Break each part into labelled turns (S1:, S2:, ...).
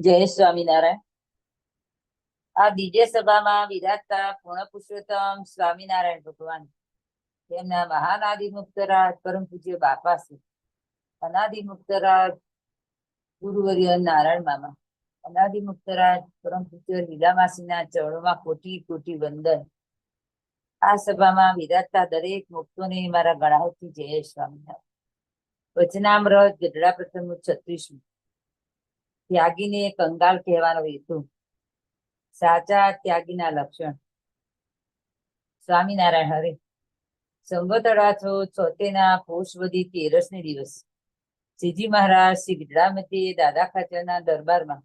S1: જય સ્વામિનારાયણ. આ દિવ્ય સભામાં વિરાજતા પૂર્ણ પુરુષોત્તમ સ્વામિનારાયણ ભગવાન. તેમના મહાન આદિ મુક્તરાજ પરમ પૂજ્ય બાપા છે અનાદિ મુક્તરાજ ગુરુવર્ય નારાયણ મામા. અનાદિ મુક્તરાજ પરમ પૂજ્ય લીલામાસીના ચરણોમાં કોટી કોટી વંદન. આ સભામાં વિરાજતા દરેક મુક્તોને મારા ગણાવથી જય સ્વામિનારાયણ. વચનામૃત ગઢડા પ્રથમ છત્રીસમું ત્યાગીને કંગાલ કહેવાનો હેતુ. સાચા ત્યાગીના લક્ષણ. સ્વામિનારાયણ હરે. સંવત અઢારસો છોતેરના પોષવદી તેરસ ને દિવસ. શ્રીજી મહારાજ શ્રી ગઢડામતી દાદા ખાચરના દરબારમાં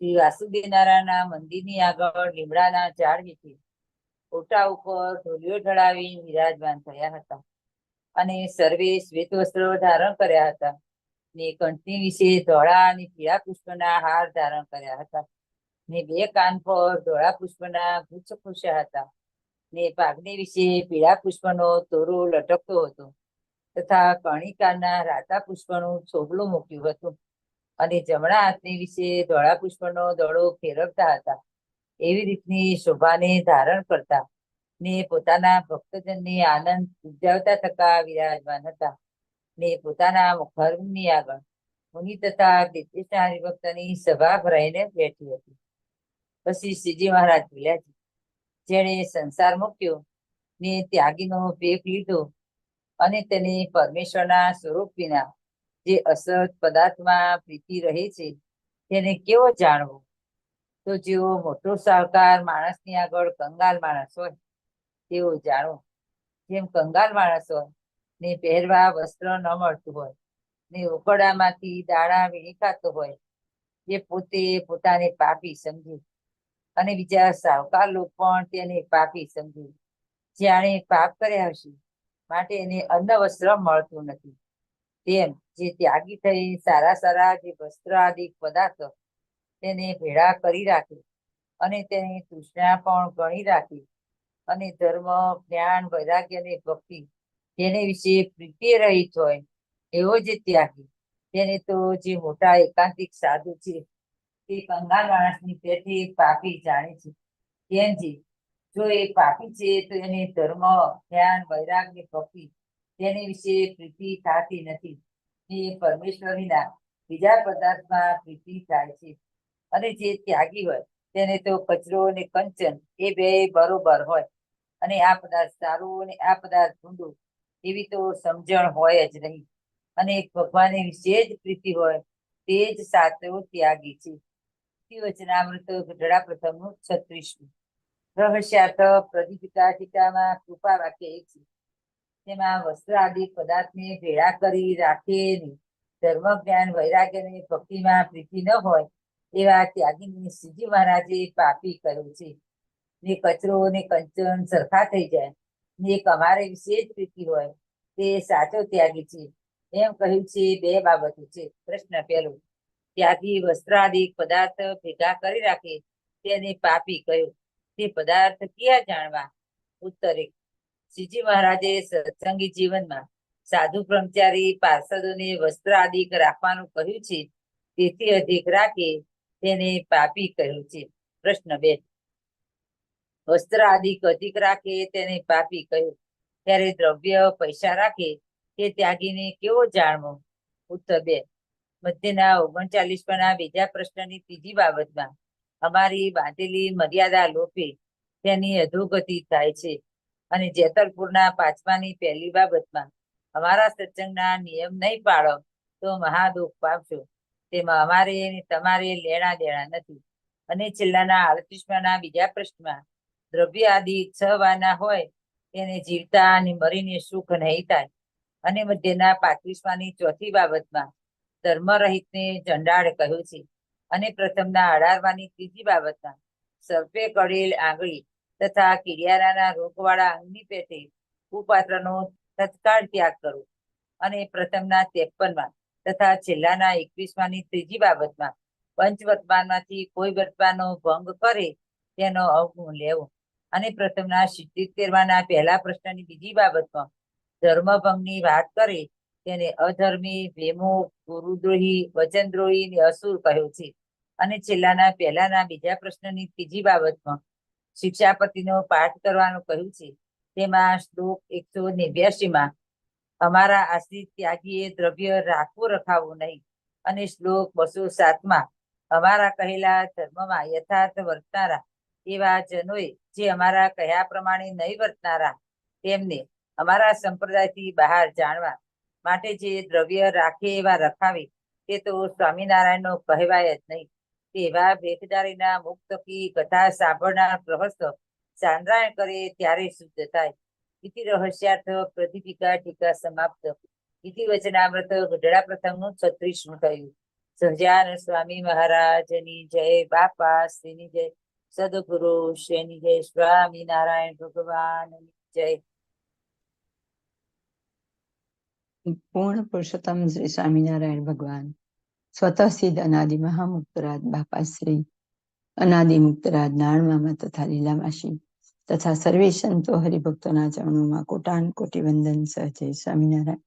S1: શ્રી વાસુદેવ નારાયણના મંદિરની આગળ લીમડાના ઝાડ નીચે ઓટા ઉપર ઢોલિયો ઢળાવી વિરાજમાન થયા હતા અને સર્વે શ્વેત વસ્ત્રો ધારણ કર્યા હતા. ને કંઠની વિશે ધોળા અને પીળા પુષ્પના હાર ધારણ કર્યા હતા. ને બે કાન પર ધોળા પુષ્પના ગુચ્છ ખુશ્યા હતા. ને પાઘની વિશે પીળા પુષ્પનો તોરો લટકતો હતો. તથા કણિકાના રાતા પુષ્પનું છોગલું મૂક્યું હતું. અને જમણા હાથની વિશે ધોળા પુષ્પનો દડો ફેરવતા હતા. એવી રીતની શોભાને ધારણ કરતા ને પોતાના ભક્તજનને આનંદ ઉપજાવતા થકા વિરાજમાન હતા. ને પોતાના ઘરની આગળ મુનિ તથા દિત્યતા હરિભક્તની સભા ભરાઈને બેઠી હતી. પછી શ્રીજી મહારાજ બોલ્યા જેણે સંસાર મૂક્યો ને ત્યાગીનો ભેગ લીધો અને તેને પરમેશ્વરના સ્વરૂપ વિના જે અસત પદાર્થમાં પ્રીતિ રહે છે, તેને કેવો જાણવો? તો જેવો મોટો સાહકાર માણસની આગળ કંગાલ માણસ હોય, તેવો જાણવો. જેમ કંગાલ માણસ હોય ને પહેરવા વસ્ત્ર ન મળતું હોય. ને ઉકડામાંથી દાણા વીણી ખાતો હોય. એ પોતે પોતાને પાપી સમજે. અને બીજા સાવકાર લોકો પણ તેને પાપી સમજે. જાણે પાપ કર્યા હશે, માટે એને અન્ન વસ્ત્ર મળતું નથી. તેમ જે ત્યાગી થઈ સારા સારા જે વસ્ત્ર આદિ પદાર્થ તેને ભેળા કરી રાખે અને તેની તૃષ્ણા પણ ગણી રાખી. અને ધર્મ, જ્ઞાન, વૈરાગ્ય અને ભક્તિ તેને વિશે પ્રીતિ રહિત હોય, એવો જે ત્યાગી. તેને તો જે મોટા એકાંતિક સાધુ છે, તે કંગાલ માણસની પેઠી પાપી જાણે છે. તેમજી જો એ પાપી છે, તો એને ધર્મ ધ્યાન વૈરાગ ને ભક્તિ તેની વિશે પ્રીતિ થતી નથી. એ પરમેશ્વર વિના બીજા પદાર્થમાં પ્રીતિ થાય છે. અને જે ત્યાગી હોય, તેને તો કચરો અને કંચન એ બે બરોબર હોય. અને આ પદાર્થ સારું અને આ પદાર્થ ઊંડું એવી તો સમજણ હોય જ નહીં. અને ભગવાન વિશે જ પ્રીતિ હોય, તે જ સાચો ત્યાગી છે. વચનામૃત ગઢડા પ્રથમનું છત્રીસમું. રહસ્યાર્થ પ્રદીપિકા ટીકામાં કૃપા વાક્ય એક છે. તેમાં વસ્ત્ર આદિ પદાર્થને ભેળા કરી રાખે નહીં. ધર્મ જ્ઞાન વૈરાગ્ય ને ભક્તિમાં પ્રીતિ ન હોય, એવા ત્યાગીને શ્રીજી મહારાજે પાપી કર્યું છે. ને કચરો ને કંચન સરખા થઈ જાય. ને એક અમારે વિશે જ પ્રીતિ હોય, તે સાચો ત્યાગી છે. એમ કહ્યું છે બે બાબતો છે. પ્રશ્ન પહેલો, ત્યાગી વસ્ત્રાદિક પદાર્થ ભેગા કરી રાખે તેને પાપી કહ્યું તે પદાર્થ ક્યાં જાણવા? ઉત્તરે, શ્રીજી મહારાજે સત્સંગી જીવનમાં સાધુ બ્રહ્મચારી પાર્ષદોને વસ્ત્ર આદિક રાખવાનું કહ્યું છે. તેથી અધિક રાખે તેને પાપી કહ્યું છે. પ્રશ્ન બે વસ્ત્ર આદિક અધિક રાખે, તેને પાપી કહ્યું. ત્યારે દ્રવ્ય પૈસા રાખે, તે ત્યાગીને કેવો જાણવો? ઉત્તર બે. મધ્યના ઓગણચાલીસ પરના બીજા પ્રશ્નની ત્રીજી બાબતમાં, અમારી બાંધેલી મર્યાદા લોપે, તેની અધોગતિ થાય છે. અને જેતલપુરના પાંચમાની પહેલી બાબતમાં, અમારા સત્સંગના નિયમ નહીં પાડો તો મહાદુઃખ પામશો. તેમાં અમારે તમારે લેણા દેણા નથી. અને છેલ્લાના અડત્રીસમાના બીજા પ્રશ્નમાં દ્રવ્ય આદિ છ વાના હોય, તેને જીવતા અને મરીને સુખ નહીં થાય અને મધ્યના પાંત્રીસમાની ચોથી બાબતમાં ધર્મરહિતને ઝંડાળ કહ્યું છે. અને પ્રથમના અઢારમાની ત્રીજી બાબતમાં સર્પે કળેલ આંગળી તથા કિડિયારાના રોગવાળા અંગની પેટે કુપાત્રનો તત્કાળ ત્યાગ કરવો અને પ્રથમના ત્રેપનમાં તથા છેલ્લાના એકવીસમાની ત્રીજી બાબતમાં પંચવર્તમાનમાંથી કોઈ વર્તમાનનો ભંગ કરે, તેનો અવગુણ લેવો. અને પ્રથમના સિત્તેરમાંના પહેલા પ્રશ્નની બીજી બાબતમાં ધર્મભંગની વાત કરે તેને અધર્મી ભેમો ગુરુદ્રોહી, વચનદ્રોહી ને અસુર કહ્યો છે. અને છેલ્લાના પહેલાના બીજા પ્રશ્નની ત્રીજી બાબતમાં શિક્ષાપતિનો પાઠ કરવાનું કહ્યું છે. તેમાં શ્લોક એકસો નેવ્યાસીમાં અમારા આશ્રિત ત્યાગીએ દ્રવ્ય રાખવું રખાવવું નહીં. અને શ્લોક બસો સાતમાં અમારા કહેલા ધર્મમાં યથાર્થ વર્તનારા એવા જનોએ જે અમારા કહ્યા પ્રમાણે નહીં વર્તનારા, તેમને અમારા સંપ્રદાયથી બહાર જાણવા માટે જે દ્રવ્ય રાખે એવા રખાવે, તે તો સ્વામિનારાયણનો કહેવાય જ નહીં. તેવા ભેખદારીના મુક્તકી કથા સાંભળનાર ગ્રહસ્થ ચાંદ્રાયણ કરે ત્યારે શુદ્ધ થાય. ઇતિ રહસ્યાર્થ પ્રદીપિકા ટીકા સમાપ્ત. ઇતિ વચનામૃત ગઢડા પ્રથમનું છત્રીસમું થયું. સહજાન સ્વામી મહારાજની જય, બાપા શ્રીની જય. સદગુરુ શ્રીની જય સ્વામી નારાયણ ભગવાનની જય
S2: પૂર્ણ પુરુષોત્તમ શ્રી સ્વામિનારાયણ ભગવાન સ્વતઃ સિદ્ધ અનાદિ મહામુક્તરાજ બાપાશ્રી અનાદિ મુક્તરાજ નાણમામાં તથા લીલામાસી તથા સર્વે સંતો હરિભક્તોના ચરણોમાં કોટાન કોટી વંદન સહ સ્વામિનારાયણ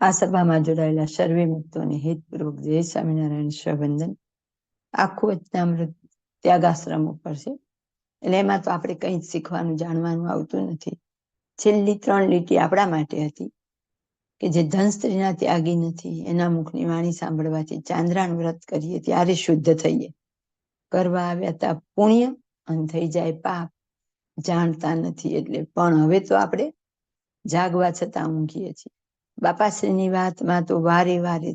S2: આ સભામાં જોડાયેલા સર્વે મુક્તોને હિતપૂર્વક જય સ્વામિનારાયણ સ્વવંદન આખું વચનામૃત ત્યાગાશ્રમ ઉપર છે. એટલે એમાં તો આપણે કંઈ જ શીખવાનું, જાણવાનું આવતું નથી. છેલ્લી ત્રણ લીટી આપણા માટે હતી કે જે ધન સ્ત્રીના ત્યાગી નથી, એના મુખની વાણી સાંભળવાથી ચાંદ્રાણ વ્રત કરીએ ત્યારે શુદ્ધ થઈએ. કરવા આવ્યા તા પુણ્ય અને થઈ જાય પાપ. જાણતા નથી એટલે પણ હવે તો આપણે જાગવા છતાં ઊંઘીએ છીએ. બાપાશ્રીની વાતમાં તો વારે વારે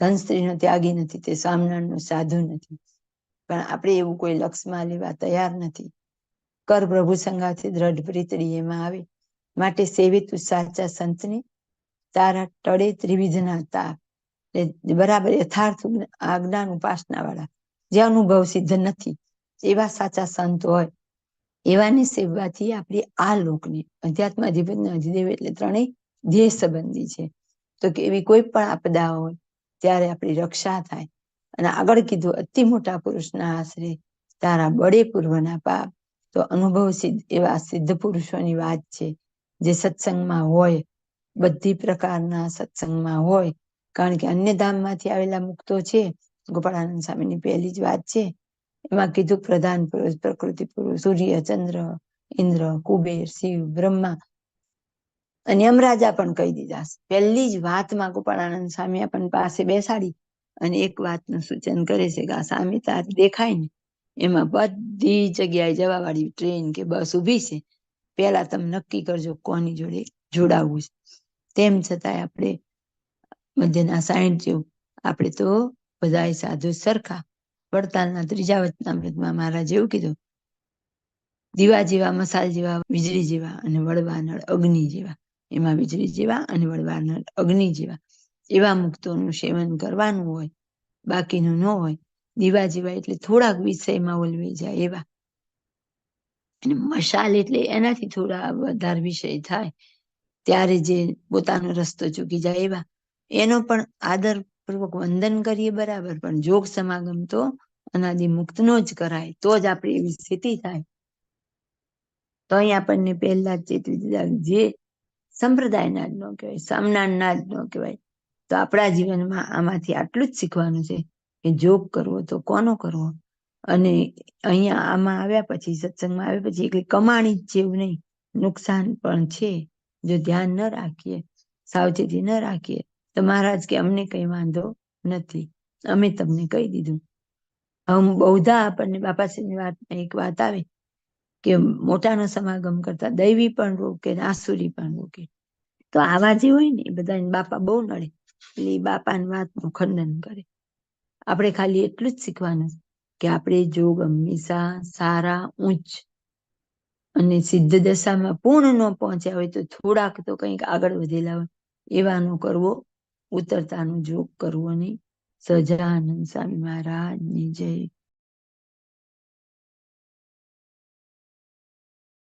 S2: ધન સ્ત્રીનો ત્યાગી નથી, તે સ્વામિનારાયણનો સાધુ નથી. પણ આપણે એવું કોઈ લક્ષમાં લેવા તૈયાર નથી. કર પ્રભુ સંગાથી દ્રઢ પ્રીતડી એમાં આવે. માટે સેવિતું સાચા સંતને. તારા ટળે ત્રિવિધના તાપ. બરાબર યથાર્થ આજ્ઞાન ઉપાસના વાળા જે અનુભવ સિદ્ધ નથી. એવા સાચા સંત હોય. એવાને સેવવાથી આપણી આ લોકને, અધ્યાત્મ અધિપતિ અધિદેવ એટલે ત્રણેય ધ્યેય સંબંધી છે. તો કે એવી કોઈ પણ આપદા હોય, ત્યારે આપણી રક્ષા થાય. અને આગળ કીધું, અતિ મોટા પુરુષના આશરે તારા બળે પૂર્વના પાપ. તો અનુભવ સિદ્ધ, એવા સિદ્ધ પુરુષોની વાત છે, જે સત્સંગમાં હોય, બધી પ્રકારના સત્સંગમાં હોય, કારણ કે અન્ય ધામમાંથી આવેલા મુક્તો છે. ગોપાળાનંદ સ્વામીની પહેલી જ વાત છે, એમાં કીધું, પ્રધાન પુરુષ, પ્રકૃતિ પુરુષ, સૂર્ય, ચંદ્ર, ઇન્દ્ર, કુબેર, શિવ, બ્રહ્મા અને યમરાજા પણ કહી દીધા પહેલી જ વાતમાં ગોપાળાનંદ સ્વામી આપણને પાસે બેસાડી અને એક વાતનું સૂચન કરે છે કે આ સામે તાર દેખાય ને, એમાં બધી જગ્યાએ જવા ટ્રેન કે બસ ઊભી છે. પહેલા તમે નક્કી કરજો કોની જોડે જોડાવવું છે. તેમ છતાંય આપણે મધ્યના સાઈઠ જેવું, આપણે તો બધા સાધુ સરખા. વડતાલના ત્રીજા વચનામૃતમાં મહારાજ એવું કીધું, દીવા જેવા, મસાલ જેવા, વીજળી જેવા અને વડવાનળ અગ્નિ જેવા. એમાં વીજળી જેવા અને વડવાનળ અગ્નિ જેવા. એવા મુક્તોનું સેવન કરવાનું હોય, બાકીનું ન હોય, દીવા જેવા એટલે થોડાક વિષયમાં ઓલવી જાય એવા. અને મશાલ એટલે એનાથી થોડા વધારે વિષય થાય, ત્યારે જે પોતાનો રસ્તો ચૂકી જાય એવા. એનો પણ આદરપૂર્વક વંદન કરીએ બરાબર, પણ જોગ સમાગમ તો અનાદિ મુક્તનો જ કરાય, તો જ આપણી એવી સ્થિતિ થાય. તો અહીં આપણને પહેલા જ દીધા, જે સંપ્રદાયના જ ન કહેવાય, સામનાના જ ન કહેવાય તો આપણા જીવનમાં આમાંથી આટલું જ શીખવાનું છે કે જોગ કરવો તો કોનો કરવો? અને અહીંયા આમાં આવ્યા પછી, સત્સંગમાં આવ્યા પછી એટલે કમાણી જેવું નહીં, નુકસાન પણ છે. જો ધ્યાન ન રાખીએ, સાવચેતી ન રાખીએ, તો મહારાજ કે અમને કઈ વાંધો નથી. અમે તમને કહી દીધું. હમ બહુધા આપણને બાપાશ્રીની વાતમાં એક વાત આવે કે મોટાનો સમાગમ કરતા દૈવી પણ રોકે આસુરી પણ રોકે. તો આવા જે હોય ને એ બધા બાપા બહુ નડે. એટલે બાપાની વાતનું ખંડન કરે. આપણે ખાલી એટલું જ શીખવાનું કે આપણે જોગ હંમેશા સારા ઉચ્ચ અને સિદ્ધ દશામાં પૂર્ણ ન પહોંચ્યા હોય તો થોડાક તો કંઈક આગળ વધેલા હોય. એવાનો કરવો, ઉતરતાનો જોગ કરવો નહીં. સજાનંદ સ્વામી મહારાજની જય.